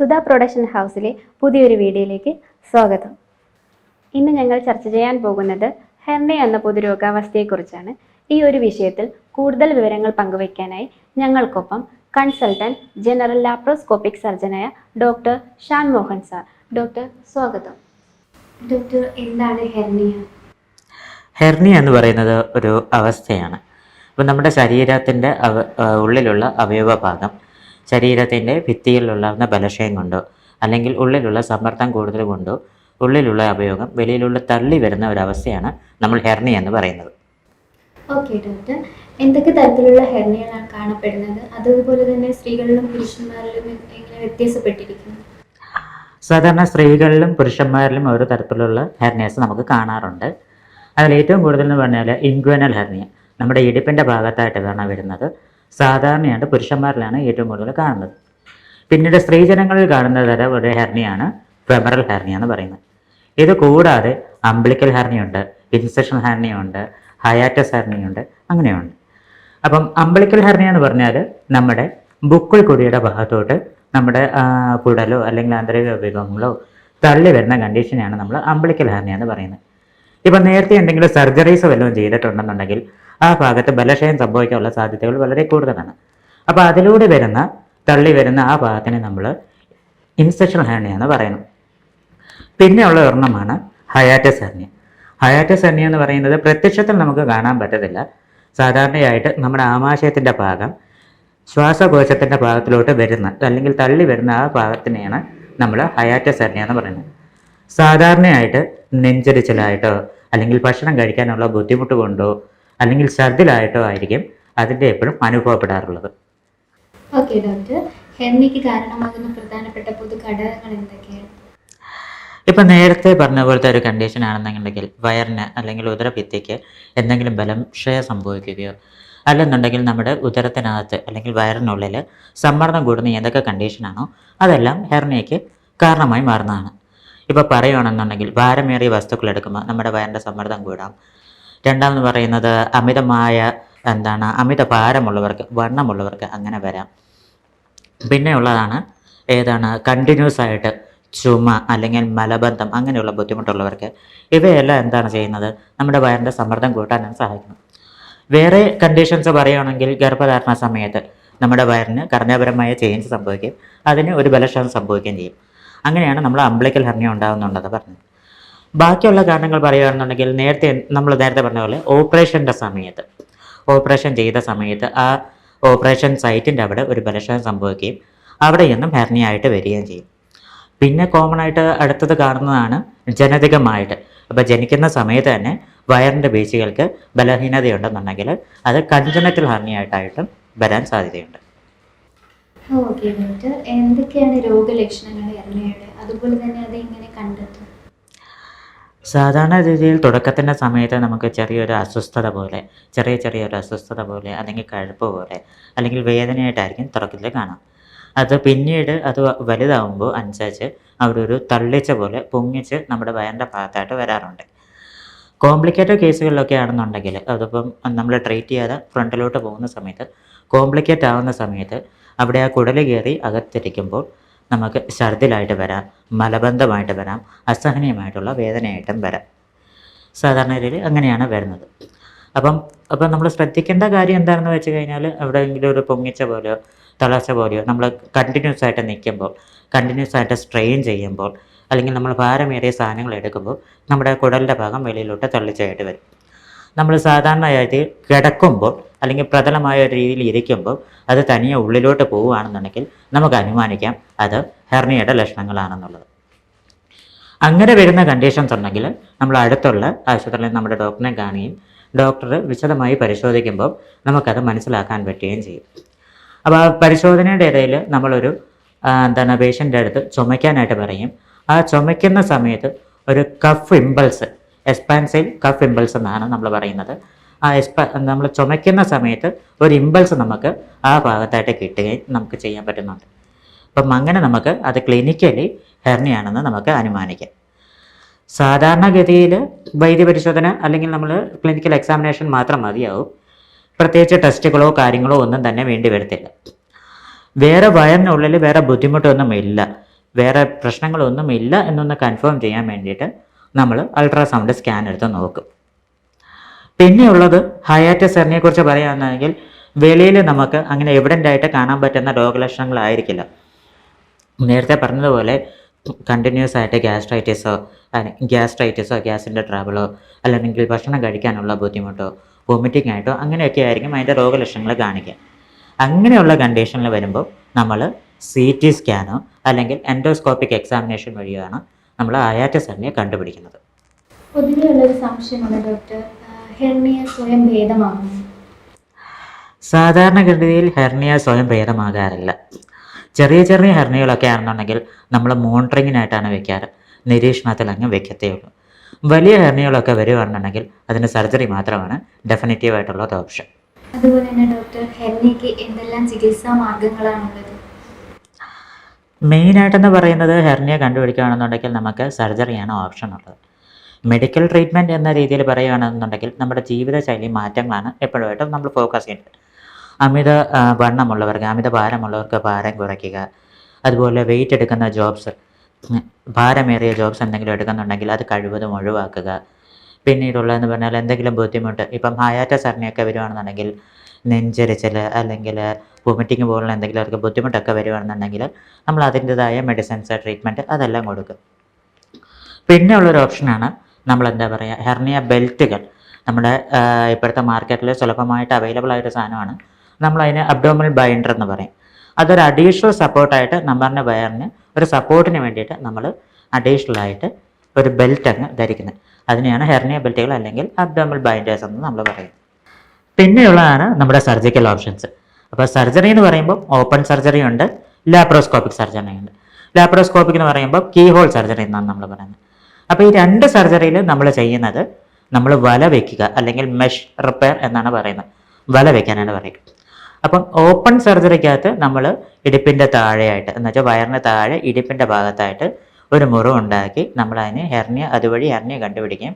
Sudha production ഹൗസിലെ പുതിയൊരു വീഡിയോയിലേക്ക് സ്വാഗതം. ഇന്ന് ഞങ്ങൾ ചർച്ച ചെയ്യാൻ പോകുന്നത് ഹെർണി എന്ന പൊതുരോഗാവസ്ഥയെക്കുറിച്ചാണ്. ഈ ഒരു വിഷയത്തിൽ കൂടുതൽ വിവരങ്ങൾ പങ്കുവയ്ക്കാനായി ഞങ്ങൾക്കൊപ്പം consultant general laparoscopic സർജനായ doctor Shan Mohan sir. Doctor സ്വാഗതം. ഡോക്ടർ എന്താണ് ഹെർണിയ ഹെർണിയ എന്ന് പറയുന്നത് ഒരു അവസ്ഥയാണ്. അപ്പം നമ്മുടെ ശരീരത്തിന്റെ അവ ഉള്ളിലുള്ള അവയവ ഭാഗം ശരീരത്തിന്റെ ഭിത്തിയിലുണ്ടാകുന്ന ബലക്ഷയം കൊണ്ടോ അല്ലെങ്കിൽ ഉള്ളിലുള്ള സമ്മർദ്ദം കൂടുതൽ കൊണ്ടോ ഉള്ളിലുള്ള അവയവം വെളിയിലുള്ള തള്ളി വരുന്ന ഒരവസ്ഥയാണ് നമ്മൾ ഹെർണി എന്ന് പറയുന്നത്. Okay doctor. എന്തൊക്കെ തരത്തിലുള്ള ഹെർണിയാണ് കാണപ്പെടുന്നത്? അതുപോലെ തന്നെ സ്ത്രീകളിലും പുരുഷന്മാരിലും എങ്ങനെ വ്യത്യാസപ്പെട്ടിരിക്കുന്നു? സാധാരണ സ്ത്രീകളിലും പുരുഷന്മാരിലും ഓരോ തരത്തിലുള്ള ഹെർണിയാസ് നമുക്ക് കാണാറുണ്ട്. അതിൽ ഏറ്റവും കൂടുതൽ എന്ന് പറഞ്ഞാൽ ഇൻഗ്വനൽ ഹെർണിയ നമ്മുടെ ഇടുപ്പിന്റെ വേണം വരുന്നത്. സാധാരണയായിട്ട് പുരുഷന്മാരിലാണ് ഏറ്റവും കൂടുതൽ കാണുന്നത്. പിന്നീട് സ്ത്രീജനങ്ങളിൽ കാണുന്ന തരം ഒരു ഹെർണിയാണ് ഫെമറൽ ഹെർണിയ എന്ന് പറയുന്നത്. ഇത് കൂടാതെ അംബ്ലിക്കൽ ഹെർണിയുണ്ട് ഇൻസെഷൻ ഹെർണിയുണ്ട് ഹയാറ്റസ് ഹെർണിയുണ്ട് അങ്ങനെയുണ്ട്. അപ്പം അംബ്ലിക്കൽ ഹെർണിയ എന്ന് പറഞ്ഞാൽ നമ്മുടെ ബുക്കിൾ കുടിയുടെ ഭാഗത്തോട്ട് നമ്മുടെ കുടലോ അല്ലെങ്കിൽ ആന്തരിക വിഭവങ്ങളോ തള്ളി വരുന്ന കണ്ടീഷനെയാണ് നമ്മൾ അംബ്ലിക്കൽ ഹെർണിയ എന്ന് പറയുന്നത്. ഇപ്പം നേരത്തെ എന്തെങ്കിലും സർജറീസ് വല്ലതും ചെയ്തിട്ടുണ്ടെന്നുണ്ടെങ്കിൽ ആ ഭാഗത്ത് ബലക്ഷയം സംഭവിക്കാനുള്ള സാധ്യതകൾ വളരെ കൂടുതലാണ്. അപ്പോൾ അതിലൂടെ വരുന്ന തള്ളി വരുന്ന ആ ഭാഗത്തിനെ നമ്മൾ ഇൻസെക്ഷൻ ഹെർണിയ എന്ന് പറയുന്നു. പിന്നെയുള്ള ഒരെണ്ണമാണ് ഹയാറ്റസ് ഹെർണിയ ഹയാറ്റസ് ഹെർണിയ എന്ന് പറയുന്നത് പ്രത്യക്ഷത്തിൽ നമുക്ക് കാണാൻ പറ്റത്തില്ല. സാധാരണയായിട്ട് നമ്മുടെ ആമാശയത്തിന്റെ ഭാഗം ശ്വാസകോശത്തിന്റെ ഭാഗത്തിലോട്ട് വരുന്ന അല്ലെങ്കിൽ തള്ളി വരുന്ന ആ ഭാഗത്തിനെയാണ് നമ്മൾ ഹയാറ്റസ് ഹെർണിയ എന്ന് പറയുന്നത്. സാധാരണയായിട്ട് നെഞ്ചരിച്ചിലായിട്ടോ അല്ലെങ്കിൽ ഭക്ഷണം കഴിക്കാനുള്ള ബുദ്ധിമുട്ട് കൊണ്ടോ അല്ലെങ്കിൽ ഛർദിലായിട്ടോ ആയിരിക്കും അതിന്റെ എപ്പോഴും അനുഭവപ്പെടാറുള്ളത്. ഓക്കെ ഡോക്ടർ ഹെർണിക്ക് കാരണമാകുന്ന പ്രധാനപ്പെട്ട പൊതു ഘടകങ്ങൾ എന്തൊക്കെയാണ് ഇപ്പം നേരത്തെ പറഞ്ഞ പോലത്തെ ഒരു കണ്ടീഷൻ ആണെന്നുണ്ടെങ്കിൽ വയറിന് അല്ലെങ്കിൽ ഉദരഭിത്തിക്ക് എന്തെങ്കിലും ബലം ക്ഷയ സംഭവിക്കുകയോ അല്ലെന്നുണ്ടെങ്കിൽ നമ്മുടെ ഉദരത്തിനകത്ത് അല്ലെങ്കിൽ വയറിനുള്ളിൽ സമ്മർദ്ദം കൂടുന്ന ഏതൊക്കെ കണ്ടീഷനാണോ അതെല്ലാം ഹെർണിയയ്ക്ക് കാരണമായി മാറുന്നതാണ്. ഇപ്പോൾ പറയുകയാണെന്നുണ്ടെങ്കിൽ ഭാരമേറിയ വസ്തുക്കൾ എടുക്കുമ്പോൾ നമ്മുടെ വയറിന്റെ സമ്മർദ്ദം കൂടാം. രണ്ടാമെന്ന് പറയുന്നത് അമിതമായ എന്താണ് അമിത ഭാരമുള്ളവർക്ക് വണ്ണമുള്ളവർക്ക് അങ്ങനെ വരാം. പിന്നെ ഉള്ളതാണ് ഏതാണ് കണ്ടിന്യൂസ് ആയിട്ട് ചുമ അല്ലെങ്കിൽ മലബന്ധം അങ്ങനെയുള്ള ബുദ്ധിമുട്ടുള്ളവർക്ക്. ഇവയെല്ലാം എന്താണ് ചെയ്യുന്നത്? നമ്മുടെ വയറിന്റെ സമ്മർദ്ദം കൂട്ടാനും സഹായിക്കുന്നു വേറെ കണ്ടീഷൻസ് പറയുകയാണെങ്കിൽ ഗർഭധാരണ സമയത്ത് നമ്മുടെ വയറിന് ഘടനാപരമായ ചേഞ്ച് സംഭവിക്കും. അതിന് ഒരു ബലക്ഷയം സംഭവിക്കുകയും ചെയ്യും. അങ്ങനെയാണ് നമ്മൾ അംബ്ലിക്കൽ ഹെർണിയ ഉണ്ടാകുന്നുണ്ടെന്ന് പറഞ്ഞത്. ബാക്കിയുള്ള കാരണങ്ങൾ പറയുകയാണെന്നുണ്ടെങ്കിൽ നേരത്തെ നമ്മൾ നേരത്തെ പറഞ്ഞ പോലെ ഓപ്പറേഷന്റെ സമയത്ത് ഓപ്പറേഷൻ ചെയ്ത സമയത്ത് ആ ഓപ്പറേഷൻ സൈറ്റിന്റെ അവിടെ ഒരു ബലക്ഷയം സംഭവിക്കുകയും അവിടെ നിന്നും ഹെർണിയായിട്ട് വരികയും ചെയ്യും. പിന്നെ കോമൺ ആയിട്ട് അടുത്തത് കാണുന്നതാണ് ജനതികമായിട്ട്. അപ്പോൾ ജനിക്കുന്ന സമയത്ത് തന്നെ വയറിന്റെ പേശികൾക്ക് ബലഹീനതയുണ്ടെന്നുണ്ടെങ്കിൽ അത് കൺജനറ്റൽ ഹർണിയായിട്ടായിട്ടും വരാൻ സാധ്യതയുണ്ട്. ഓക്കെ എന്തൊക്കെയാണ് രോഗലക്ഷണങ്ങൾ ഹെർണിയയുടെ? അതുപോലെ തന്നെ അത് എങ്ങനെ കണ്ടെത്തും? സാധാരണ രീതിയിൽ തുടക്കത്തിന്റെ സമയത്ത് നമുക്ക് ചെറിയൊരു അസ്വസ്ഥത പോലെ ചെറിയ ചെറിയൊരു അസ്വസ്ഥത പോലെ അല്ലെങ്കിൽ കഴുപ്പ് പോലെ അല്ലെങ്കിൽ വേദനയായിട്ടായിരിക്കും തുടക്കത്തിൽ കാണാം. അത് പിന്നീട് അത് വലുതാവുമ്പോൾ അനുസരിച്ച് അവിടെ ഒരു തള്ളിച്ച പോലെ പൊങ്ങിച്ച് നമ്മുടെ വയറിന്റെ ഭാഗത്തായിട്ട് വരാറുണ്ട്. കോംപ്ലിക്കേറ്റഡ് കേസുകളിലൊക്കെ ആണെന്നുണ്ടെങ്കിൽ അതിപ്പം നമ്മൾ ട്രീറ്റ് ചെയ്യാതെ ഫ്രണ്ടിലോട്ട് പോകുന്ന സമയത്ത് കോംപ്ലിക്കേറ്റ് ആവുന്ന സമയത്ത് അവിടെ ആ കുടൽ കയറി അകത്തിരിക്കുമ്പോൾ നമുക്ക് ഛർദിലായിട്ട് വരാം മലബന്ധമായിട്ട് വരാം അസഹനീയമായിട്ടുള്ള വേദനയായിട്ടും വരാം. സാധാരണ രീതിയിൽ അങ്ങനെയാണ് വരുന്നത്. അപ്പം അപ്പം നമ്മൾ ശ്രദ്ധിക്കേണ്ട കാര്യം എന്താണെന്ന് വെച്ച് കഴിഞ്ഞാൽ എവിടെയെങ്കിലും ഒരു പൊങ്ങിച്ച പോലെയോ തളർച്ച പോലെയോ നമ്മൾ കണ്ടിന്യൂസ് ആയിട്ട് നിൽക്കുമ്പോൾ കണ്ടിന്യൂസ് ആയിട്ട് സ്ട്രെയിൻ ചെയ്യുമ്പോൾ അല്ലെങ്കിൽ നമ്മൾ ഭാരമേറിയ സാധനങ്ങൾ എടുക്കുമ്പോൾ നമ്മുടെ കുടലിന്റെ ഭാഗം വെളിയിലോട്ട് തള്ളിച്ചായിട്ട് വരും. നമ്മൾ സാധാരണയായിട്ട് കിടക്കുമ്പോൾ അല്ലെങ്കിൽ പ്രതലമായ ഒരു രീതിയിൽ ഇരിക്കുമ്പോൾ അത് തനിയെ ഉള്ളിലോട്ട് പോവുകയാണെന്നുണ്ടെങ്കിൽ നമുക്ക് അനുമാനിക്കാം അത് ഹെർണിയയുടെ ലക്ഷണങ്ങളാണെന്നുള്ളത്. അങ്ങനെ വരുന്ന കണ്ടീഷൻസ് ഉണ്ടെങ്കിൽ നമ്മൾ അടുത്തുള്ള ആശുപത്രിയിൽ നമ്മുടെ ഡോക്ടറിനെ കാണുകയും ഡോക്ടർ വിശദമായി പരിശോധിക്കുമ്പോൾ നമുക്കത് മനസ്സിലാക്കാൻ പറ്റുകയും ചെയ്യും. അപ്പോൾ ആ പരിശോധനയുടെ ഇടയിൽ നമ്മളൊരു എന്താണ് പേഷ്യന്റെ അടുത്ത് ചുമയ്ക്കാനായിട്ട് പറയും. ആ ചുമയ്ക്കുന്ന സമയത്ത് ഒരു cough impulse expansile cough impulse എന്നാണ് നമ്മൾ പറയുന്നത്. ആ എക്സ്പാ നമ്മൾ ചുമയ്ക്കുന്ന സമയത്ത് ഒരു ഇമ്പൾസ് നമുക്ക് ആ ഭാഗത്തായിട്ട് കിട്ടുകയും നമുക്ക് ചെയ്യാൻ പറ്റുന്നുണ്ട്. അപ്പം അങ്ങനെ നമുക്ക് അത് ക്ലിനിക്കലി ഹെർണിയാണെന്ന് നമുക്ക് അനുമാനിക്കാം. സാധാരണഗതിയിൽ വൈദ്യപരിശോധന അല്ലെങ്കിൽ നമ്മൾ ക്ലിനിക്കൽ എക്സാമിനേഷൻ മാത്രം മതിയാവും. പ്രത്യേകിച്ച് ടെസ്റ്റുകളോ കാര്യങ്ങളോ ഒന്നും തന്നെ വേണ്ടി വരത്തില്ല. വേറെ വയറിനുള്ളിൽ വേറെ ബുദ്ധിമുട്ടൊന്നും ഇല്ല വേറെ പ്രശ്നങ്ങളൊന്നും ഇല്ല എന്നൊന്ന് കൺഫേം ചെയ്യാൻ വേണ്ടിയിട്ട് നമ്മൾ അൾട്രാസൗണ്ട് സ്കാൻ എടുത്ത് നോക്കും. പിന്നെയുള്ളത് ഹയാറ്റസ് എറിനെ കുറിച്ച് പറയുകയാണെങ്കിൽ വെളിയിൽ നമുക്ക് അങ്ങനെ എവിഡന്റ് ആയിട്ട് കാണാൻ പറ്റുന്ന രോഗലക്ഷണങ്ങളായിരിക്കില്ല. നേരത്തെ പറഞ്ഞതുപോലെ കണ്ടിന്യൂസ് ആയിട്ട് ഗ്യാസ്ട്രൈറ്റിസോ ഗ്യാസ്ട്രൈറ്റിസോ ഗ്യാസിന്റെ ട്രാവലോ അല്ലെങ്കിൽ ഭക്ഷണം കഴിക്കാനുള്ള ബുദ്ധിമുട്ടോ വോമിറ്റിംഗ് ആയിട്ടോ അങ്ങനെയൊക്കെ ആയിരിക്കും അതിന്റെ രോഗലക്ഷണങ്ങൾ കാണിക്കുക. അങ്ങനെയുള്ള കണ്ടീഷനിൽ വരുമ്പോൾ നമ്മൾ സി ടി സ്കാനോ അല്ലെങ്കിൽ എൻഡോസ്കോപ്പിക് എക്സാമിനേഷൻ വഴിയാണ് നമ്മൾ അയാറ്റസ് എറിനെ കണ്ടുപിടിക്കുന്നത്. പൊതുവെ ഉള്ളൊരു സംശയമാണ് ഡോക്ടർ. ഹെർണിയ സ്വയം സാധാരണഗതിയിൽ ഹെർണിയ സ്വയം ഭേദമാകാറില്ല. ചെറിയ ചെറിയ ഹെർണികളൊക്കെ ആണെന്നുണ്ടെങ്കിൽ നമ്മൾ മോണിറ്ററിങ്ങിനായിട്ടാണ് വെക്കാറ്. നിരീക്ഷണത്തിൽ അങ്ങ് വെക്കത്തേ ഉള്ളൂ. വലിയ ഹെർണികളൊക്കെ വരികയാണെന്നുണ്ടെങ്കിൽ അതിന് സർജറി മാത്രമാണ് ഡെഫിനറ്റീവ് ആയിട്ടുള്ള ഓപ്ഷൻ അതുപോലെ തന്നെ ഡോക്ടർ ഹെർണിയയ്ക്ക് എന്തെല്ലാം ചികിത്സാ മാർഗങ്ങളാണുള്ളത്? മെയിനായിട്ടെന്ന് പറയുന്നത് ഹെർണിയ കണ്ടുപിടിക്കുകയാണെന്നുണ്ടെങ്കിൽ നമുക്ക് സർജറിയാണ് ഓപ്ഷൻ ഉള്ളത് മെഡിക്കൽ ട്രീറ്റ്മെന്റ് എന്ന രീതിയിൽ പറയുകയാണെന്നുണ്ടെങ്കിൽ നമ്മുടെ ജീവിതശൈലി മാറ്റങ്ങളാണ് എപ്പോഴുമായിട്ടും നമ്മൾ ഫോക്കസ് ചെയ്യുന്നത് അമിത വണ്ണമുള്ളവർക്ക് അമിത ഭാരമുള്ളവർക്ക് ഭാരം കുറയ്ക്കുക. അതുപോലെ വെയിറ്റ് എടുക്കുന്ന ജോബ്സ് ഭാരമേറിയ ജോബ്സ് എന്തെങ്കിലും എടുക്കുന്നുണ്ടെങ്കിൽ അത് കഴിവതും ഒഴിവാക്കുക. പിന്നീടുള്ളതെന്ന് പറഞ്ഞാൽ എന്തെങ്കിലും ബുദ്ധിമുട്ട് ഇപ്പം ഹയാറ്റസ് സർണിയൊക്കെ വരുവാണെന്നുണ്ടെങ്കിൽ നെഞ്ചരിച്ചൽ അല്ലെങ്കിൽ വൊമിറ്റിങ് പോലുള്ള എന്തെങ്കിലും അവർക്ക് ബുദ്ധിമുട്ടൊക്കെ വരുവാണെന്നുണ്ടെങ്കിൽ നമ്മൾ അതിന്റെതായ മെഡിസിൻസ് ട്രീറ്റ്മെന്റ് അതെല്ലാം കൊടുക്കും. പിന്നെ ഉള്ളൊരു ഓപ്ഷനാണ് നമ്മൾ എന്താ പറയുക ഹെർണിയ ബെൽറ്റുകൾ നമ്മുടെ ഇപ്പോഴത്തെ മാർക്കറ്റിൽ സുലഭമായിട്ട് അവൈലബിൾ ആയൊരു സാധനമാണ്. നമ്മൾ നമ്മളതിന് അബ്ഡോമിനൽ ബൈൻഡർ എന്ന് പറയും. അതൊരു അഡീഷണൽ സപ്പോർട്ടായിട്ട് നമ്മളുടെ വയറിന് ഒരു സപ്പോർട്ടിന് വേണ്ടിയിട്ട് നമ്മൾ അഡീഷണൽ ആയിട്ട് ഒരു ബെൽറ്റ് അങ്ങ് ധരിക്കുന്നത്. അതിനെയാണ് ഹെർണിയ ബെൽറ്റുകൾ അല്ലെങ്കിൽ അബ്ഡോമൽ ബൈൻഡേഴ്സ് എന്ന് നമ്മൾ പറയും. പിന്നെയുള്ളതാണ് നമ്മുടെ സർജിക്കൽ ഓപ്ഷൻസ്. അപ്പോൾ സർജറി എന്ന് പറയുമ്പോൾ ഓപ്പൺ സർജറി ഉണ്ട് ലാപ്രോസ്കോപ്പിക് സർജറി ഉണ്ട്. ലാപ്രോസ്കോപ്പിക് എന്ന് പറയുമ്പോൾ കീ ഹോൾ സർജറി എന്നാണ് നമ്മൾ പറയുന്നത്. അപ്പോൾ ഈ രണ്ട് സർജറിയിൽ നമ്മൾ ചെയ്യുന്നത് നമ്മൾ വല വെക്കുക അല്ലെങ്കിൽ മെഷ് റിപ്പയർ എന്നാണ് പറയുന്നത്. വല വെക്കാനാണ് പറയുക. അപ്പം ഓപ്പൺ സർജറിക്കകത്ത് നമ്മൾ ഇടുപ്പിന്റെ താഴെയായിട്ട് എന്ന് വെച്ചാൽ വയറിന് താഴെ ഇടുപ്പിന്റെ ഭാഗത്തായിട്ട് ഒരു മുറിവ് ഉണ്ടാക്കി നമ്മൾ അതിന് ഹെർണിയ അതുവഴി ഹെർണിയ കണ്ടുപിടിക്കുകയും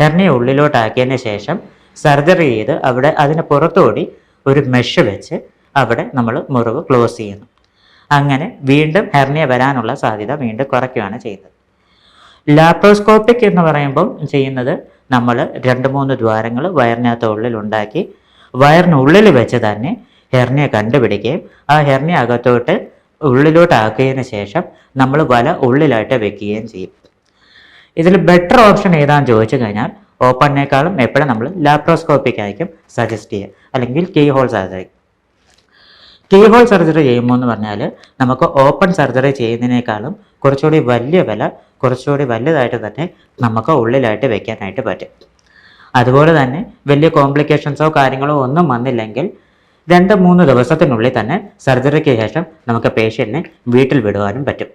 ഹെർണിയ ഉള്ളിലോട്ടാക്കിയതിന് ശേഷം സർജറി ചെയ്ത് അവിടെ അതിന് പുറത്തോടി ഒരു മെഷ് വെച്ച് അവിടെ നമ്മൾ മുറിവ് ക്ലോസ് ചെയ്യുന്നു. അങ്ങനെ വീണ്ടും ഹെർണിയ വരാനുള്ള സാധ്യത വീണ്ടും കുറയ്ക്കുകയാണ് ചെയ്യുന്നത് ലാപ്രോസ്കോപ്പിക് എന്ന് പറയുമ്പോൾ ചെയ്യുന്നത് നമ്മൾ രണ്ട് മൂന്ന് ദ്വാരങ്ങൾ വയറിനകത്ത് ഉള്ളിൽ ഉണ്ടാക്കി വയറിനുള്ളിൽ വെച്ച് തന്നെ ഹെർണിയ കണ്ടുപിടിക്കുകയും ആ ഹെർണിയ അകത്തോട്ട് ഉള്ളിലോട്ട് ആക്കിയതിന് ശേഷം നമ്മൾ വല ഉള്ളിലായിട്ട് വെക്കുകയും ചെയ്യും. ഇതിൽ ബെറ്റർ ഓപ്ഷൻ ഏതാണെന്ന് ചോദിച്ചു കഴിഞ്ഞാൽ ഓപ്പണിനേക്കാളും എപ്പോഴും നമ്മൾ ലാപ്രോസ്കോപ്പിക് ആയിരിക്കും സജസ്റ്റ് ചെയ്യുക. അല്ലെങ്കിൽ keyhole surgery keyhole surgery ചെയ്യുമ്പോൾ എന്ന് പറഞ്ഞാൽ നമുക്ക് ഓപ്പൺ സർജറി ചെയ്യുന്നതിനേക്കാളും കുറച്ചുകൂടി വലിയ വില കുറച്ചുകൂടി വലുതായിട്ട് തന്നെ നമുക്ക് ഉള്ളിലായിട്ട് വെക്കാനായിട്ട് പറ്റും. അതുപോലെ തന്നെ വലിയ കോംപ്ലിക്കേഷൻസോ കാര്യങ്ങളോ ഒന്നും വന്നില്ലെങ്കിൽ രണ്ട് മൂന്ന് ദിവസത്തിനുള്ളിൽ തന്നെ സർജറിക്ക് ശേഷം നമുക്ക് പേഷ്യന്റിനെ വീട്ടിൽ വിടുവാനും പറ്റും.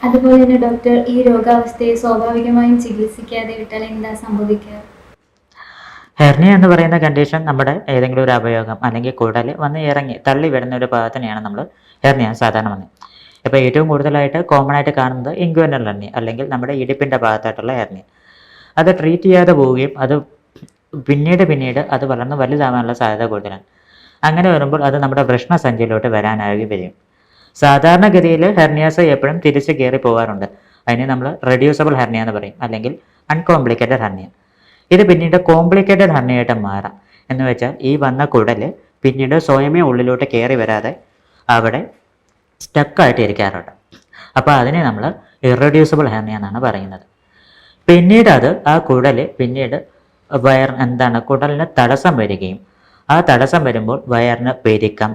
അതുപോലെ തന്നെ ഡോക്ടർ ഈ രോഗാവസ്ഥയെ സ്വാഭാവികമായും ചികിത്സിക്കാതെ വിട്ടാൽ എന്താ സംഭവിക്കുക? ഹെർണിയ എന്ന് പറയുന്ന കണ്ടീഷൻ നമ്മുടെ ഏതെങ്കിലും ഒരു അപയോഗം അല്ലെങ്കിൽ കുടൽ വന്ന് ഇറങ്ങി തള്ളി വിടുന്ന ഒരു ഭാഗത്തിനെയാണ് നമ്മൾ ഹെർണിയ സാധാരണ വന്നത് ഇപ്പോൾ ഏറ്റവും കൂടുതലായിട്ട് കോമൺ ആയിട്ട് കാണുന്നത് ഇൻക്വനൽ ഹെർണിയ അല്ലെങ്കിൽ നമ്മുടെ ഇടുപ്പിന്റെ ഭാഗത്തായിട്ടുള്ള ഹെർണിയ അത് ട്രീറ്റ് ചെയ്യാതെ പോവുകയും അത് പിന്നീട് പിന്നീട് അത് വളർന്ന് വലുതാവാനുള്ള സാധ്യത കൂടുതലാണ്. അങ്ങനെ വരുമ്പോൾ അത് നമ്മുടെ വൃഷ്ണസഞ്ചിയിലോട്ട് വരാനായി വരും സാധാരണഗതിയിൽ ഹെർണിയാസ് എപ്പോഴും തിരിച്ച് കയറി പോകാറുണ്ട്. അതിനെ നമ്മൾ റെഡ്യൂസബിൾ ഹെർണിയ എന്ന് പറയും അല്ലെങ്കിൽ അൺകോംപ്ലിക്കേറ്റഡ് ഹെർണിയ. ഇത് പിന്നീട് കോംപ്ലിക്കേറ്റഡ് ഹെർണിയായിട്ട് മാറാം. എന്ന് വെച്ചാൽ ഈ വന്ന കുടൽ പിന്നീട് സ്വയമേ ഉള്ളിലോട്ട് കയറി വരാതെ അവിടെ സ്റ്റക്കായിട്ട് ഇരിക്കാറുണ്ട് അപ്പോൾ അതിനെ നമ്മൾ ഇറഡ്യൂസിബിൾ ഹെർണിയ എന്നാണ് പറയുന്നത്. പിന്നീട് അത് ആ കുടൽ പിന്നീട് വയർ എന്താണ് കുടലിന് തടസ്സം വരികയും ആ തടസ്സം വരുമ്പോൾ വയറിന് പെരുക്കം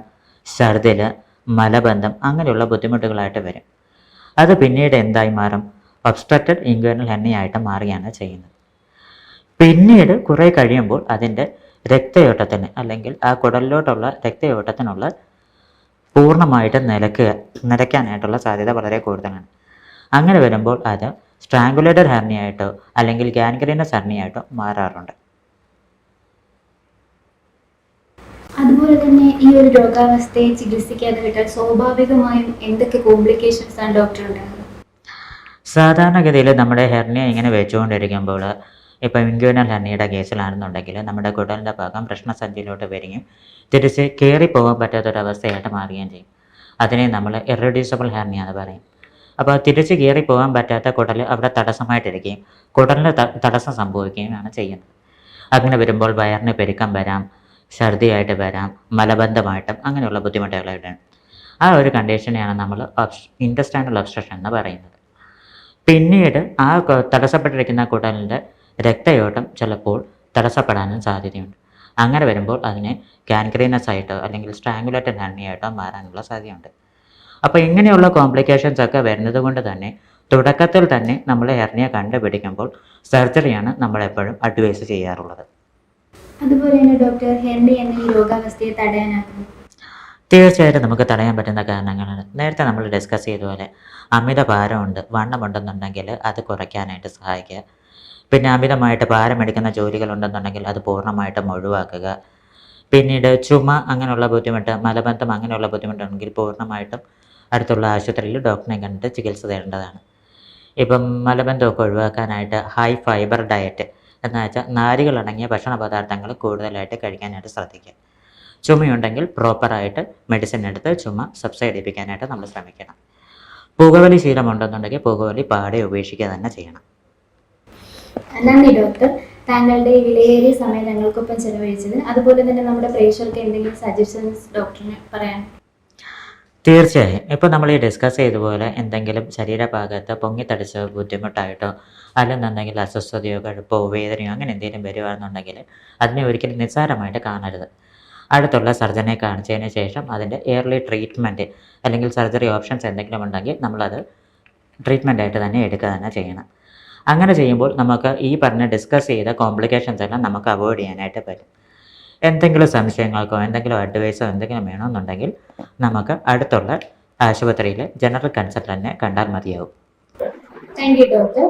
ഛർദിൽ മലബന്ധം അങ്ങനെയുള്ള ബുദ്ധിമുട്ടുകളായിട്ട് വരും. അത് പിന്നീട് എന്തായി മാറും? ഒബ്സ്ട്രക്റ്റഡ് ഇൻക്വേനൽ ഹെണ്ണയായിട്ട് മാറുകയാണ് ചെയ്യുന്നത്. പിന്നീട് കുറേ കഴിയുമ്പോൾ അതിന്റെ രക്തയോട്ടത്തിന് അല്ലെങ്കിൽ ആ കുടലിലോട്ടുള്ള രക്തയോട്ടത്തിനുള്ള പൂർണമായിട്ട് നിലക്കുക നിലയ്ക്കാനായിട്ടുള്ള സാധ്യത വളരെ കൂടുതലാണ്. അങ്ങനെ വരുമ്പോൾ അത് സ്ട്രാങ്കുലേറ്റഡ് ഹെർണിയായിട്ടോ അല്ലെങ്കിൽ ഗാൻഗ്രീനസ് ഹെർണിയായിട്ടോ മാറാറുണ്ട്. അതുപോലെ തന്നെ ഈ ഒരു രോഗാവസ്ഥയെ ചികിത്സിക്കാതെ വിട്ടാൽ സ്വാഭാവികമായും എന്തൊക്കെ കോംപ്ലിക്കേഷൻസ് ആണ് ഡോക്ടർ ഉണ്ടാകുന്നത്? സാധാരണഗതിയിൽ നമ്മുടെ ഹെർണിയ ഇങ്ങനെ വെച്ചുകൊണ്ടിരിക്കുമ്പോൾ ഇപ്പോൾ ഇൻക്യൂനൽ ഹെർണിയുടെ കേസിലാണെന്നുണ്ടെങ്കിൽ നമ്മുടെ കുടലിന്റെ ഭാഗം പ്രശ്നസഞ്ചിയിലോട്ട് വരികയും തിരിച്ച് കയറി പോകാൻ പറ്റാത്തൊരവസ്ഥയായിട്ട് മാറുകയും ചെയ്യും. അതിനെ നമ്മൾ ഇറഡ്യൂസബിൾ ഹെർണിയ എന്ന് പറയും. അപ്പോൾ തിരിച്ച് കയറി പോകാൻ പറ്റാത്ത കുടൽ അവിടെ തടസ്സമായിട്ടിരിക്കുകയും കുടലിന് തടസ്സം തടസ്സം സംഭവിക്കുകയുമാണ് ചെയ്യുന്നത്. അങ്ങനെ വരുമ്പോൾ വയറിന് പെരുക്കം വരാം ഛർദിയായിട്ട് വരാം മലബന്ധമായിട്ടും അങ്ങനെയുള്ള ബുദ്ധിമുട്ടുകളായിട്ട് ആ ഒരു കണ്ടീഷനെയാണ് നമ്മൾ ഒബ്സ് ഇൻഡസ്റ്റാൻഡൽ ഒബ്സ്ട്രക്ഷൻ എന്ന് പറയുന്നത്. പിന്നീട് ആ തടസ്സപ്പെട്ടിരിക്കുന്ന കുടലിന്റെ രക്തയോട്ടം ചിലപ്പോൾ തടസ്സപ്പെടാനും സാധ്യതയുണ്ട്. അങ്ങനെ വരുമ്പോൾ അതിനെ കാൻക്രീനസ് ആയിട്ടോ അല്ലെങ്കിൽ സ്ട്രാങ്കുലേറ്റഡ് ഹണ്ണിയായിട്ടോ മാറാനുള്ള സാധ്യതയുണ്ട്. അപ്പോൾ ഇങ്ങനെയുള്ള കോംപ്ലിക്കേഷൻസ് ഒക്കെ വരുന്നത് കൊണ്ട് തന്നെ തുടക്കത്തിൽ തന്നെ നമ്മൾ ഹെർണിയ കണ്ടുപിടിക്കുമ്പോൾ സർജറിയാണ് നമ്മൾ എപ്പോഴും അഡ്വൈസ് ചെയ്യാറുള്ളത്. ഡോക്ടർ എന്ന ഈ രോഗാവസ്ഥയെ തീർച്ചയായിട്ടും നമുക്ക് തടയാൻ പറ്റുന്ന കാരണങ്ങളാണ്. നേരത്തെ നമ്മൾ ഡിസ്കസ് ചെയ്ത പോലെ അമിത ഭാരമുണ്ട് വണ്ണമുണ്ടെന്നുണ്ടെങ്കിൽ അത് കുറയ്ക്കാനായിട്ട് സഹായിക്കുക. പിന്നെ അമിതമായിട്ട് ഭാരം ഭാരമെടുക്കുന്ന ജോലികളുണ്ടെന്നുണ്ടെങ്കിൽ അത് പൂർണമായിട്ടും ഒഴിവാക്കുക. പിന്നീട് ചുമ അങ്ങനെയുള്ള ബുദ്ധിമുട്ട് മലബന്ധം അങ്ങനെയുള്ള ബുദ്ധിമുട്ടുണ്ടെങ്കിൽ പൂർണമായിട്ടും അടുത്തുള്ള ആശുപത്രിയിൽ ഡോക്ടറിനെ കണ്ടിട്ട് ചികിത്സ തേടേണ്ടതാണ്. ഇപ്പം മലബന്ധമൊക്കെ ഒഴിവാക്കാനായിട്ട് ഹൈ ഫൈബർ ഡയറ്റ് എന്ന് വെച്ചാൽ നാരുകളടങ്ങിയ ഭക്ഷണ പദാർത്ഥങ്ങൾ കൂടുതലായിട്ട് കഴിക്കാനായിട്ട് ശ്രദ്ധിക്കുക. ചുമയുണ്ടെങ്കിൽ പ്രോപ്പറായിട്ട് മെഡിസിൻ എടുത്ത് ചുമ സബ്സൈഡ് ചെയ്യിപ്പിക്കാനായിട്ട് നമ്മൾ ശ്രമിക്കണം. പുകവലി ശീലമുണ്ടെന്നുണ്ടെങ്കിൽ പുകവലി പാടെ ഉപേക്ഷിക്കുക തന്നെ ചെയ്യണം. നന്ദി ഡോക്ടർ താങ്കളുടെ വിലയേറിയ സമയം ഞങ്ങൾക്കൊപ്പം ചെലവഴിച്ചത് അതുപോലെ തന്നെ നമ്മുടെ പ്രേക്ഷകർക്ക് എന്തെങ്കിലും സജഷൻസ് ഡോക്ടറിന് പറയാൻ തീർച്ചയായും. ഇപ്പോൾ നമ്മൾ ഈ ഡിസ്കസ് ചെയ്ത പോലെ എന്തെങ്കിലും ശരീരഭാഗത്ത് പൊങ്ങിത്തടിച്ച് ബുദ്ധിമുട്ടായിട്ടോ അല്ലെന്നുണ്ടെങ്കിൽ അസ്വസ്ഥതയോ കഴുപ്പോ വേദനയോ അങ്ങനെ എന്തെങ്കിലും വരുവാണെന്നുണ്ടെങ്കിൽ അതിനെ ഒരിക്കലും നിസ്സാരമായിട്ട് കാണരുത്. അടുത്തുള്ള സർജനെ കാണിച്ചതിന് ശേഷം അതിന്റെ എയർലി ട്രീറ്റ്മെന്റ് അല്ലെങ്കിൽ സർജറി ഓപ്ഷൻസ് എന്തെങ്കിലും ഉണ്ടെങ്കിൽ നമ്മളത് ട്രീറ്റ്മെന്റായിട്ട് തന്നെ എടുക്കുക തന്നെ ചെയ്യണം. അങ്ങനെ ചെയ്യുമ്പോൾ നമുക്ക് ഈ പറഞ്ഞ ഡിസ്കസ് ചെയ്ത കോംപ്ലിക്കേഷൻസ് എല്ലാം നമുക്ക് അവോയ്ഡ് ചെയ്യാനായിട്ട് പറ്റും. എന്തെങ്കിലും സംശയങ്ങൾക്കോ എന്തെങ്കിലും അഡ്വൈസോ എന്തെങ്കിലും വേണമെന്നുണ്ടെങ്കിൽ നമുക്ക് അടുത്തുള്ള ആശുപത്രിയിലെ ജനറൽ കൺസൾട്ടന്റിനെ കണ്ടാൽ മതിയാവും. ഡോക്ടർ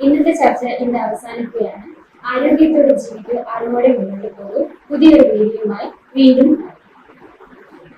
ഇന്നത്തെ ചർച്ച ഇന്ന് അവസാനിക്കുകയാണ്. ആരോഗ്യത്തോടെ ജീവിക്കുക അറിവോടെ മുന്നോട്ട് പോകും പുതിയൊരു വീഡിയോയുമായി വീണ്ടും